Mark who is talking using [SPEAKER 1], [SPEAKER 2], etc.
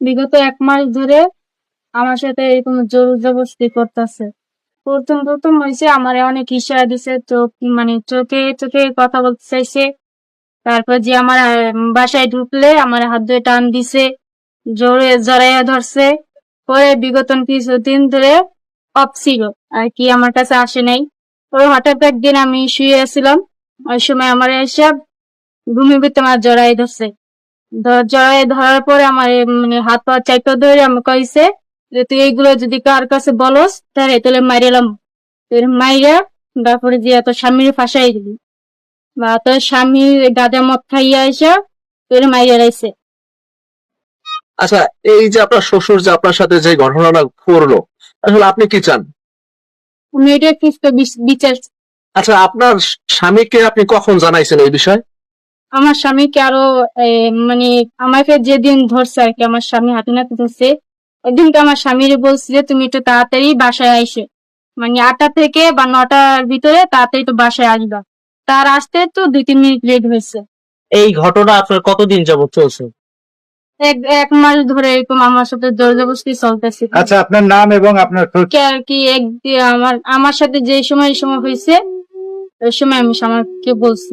[SPEAKER 1] বিগত এক মাস ধরে আমার সাথে এরকম জোর জবরদস্তি করতেছে। প্রথম প্রথম হয়েছে আমার অনেক ইশারা দিছে, চোখ মানে চোখে চোখে কথা বলতে চাইছে। তারপর যে আমার বাসায় ঢুকলে আমার হাত ধরে টান দিছে, জোরে জড়াইয়া ধরছে। পরে বিগত কিছুদিন ধরে অফ ছিল, আর কি আমার কাছে আসে নাই। পরে হঠাৎ একদিন আমি শুয়ে আছিলাম, ওই সময় আমার এসে ঘুমের ভিতরে আমার জড়াই ধরছে। জড়াই ধরার পরে আমার মানে হাত পা চাইপা ধরে আমি কইছে যে তুই এইগুলো যদি কার কাছে বলস তাহলে তাহলে মারিলাম মাইরা তারপরে যে এত স্বামীর ফাঁসাই দিবি বা তোর স্বামী গাঁজা মদ খাইয়া এসে তোর মাইরা রাইছে।
[SPEAKER 2] আচ্ছা এই যে আপনার শ্বশুর যে আপনার সাথে যে ঘটনাটা করল আসলে আপনি কি চান?
[SPEAKER 1] আমি এটা সুস্থ বিচ- বিচার
[SPEAKER 2] আচ্ছা আপনার স্বামীকে আপনি কখন জানাইছেন এই বিষয়?
[SPEAKER 1] আমার স্বামীকে আরও মানে আমাকে যেদিন ধরছে আর কি আমার স্বামী হাতে নাতে ধরছে ওইদিনকে আমার স্বামীর বলছি যে তুমি একটু তাড়াতাড়ি বাসায় আইসে। মানে আটটা থেকে বা নটার ভিতরে তাড়াতাড়ি তো বাসায় আসবা। তার আসতে তো দুই তিন মিনিট লেট হয়েছে।
[SPEAKER 3] এই ঘটনা আপনার কতদিন যাবত চলছে?
[SPEAKER 1] এক এক মাস ধরে এরকম আমার সাথে জোর জবরদস্তি চলতেছে।
[SPEAKER 4] আচ্ছা আপনার নাম এবং আপনার
[SPEAKER 1] আর কি এক আমার আমার সাথে যে সময় এই সময় হয়েছে ওই সময় আমি স্বামীকে বলছি।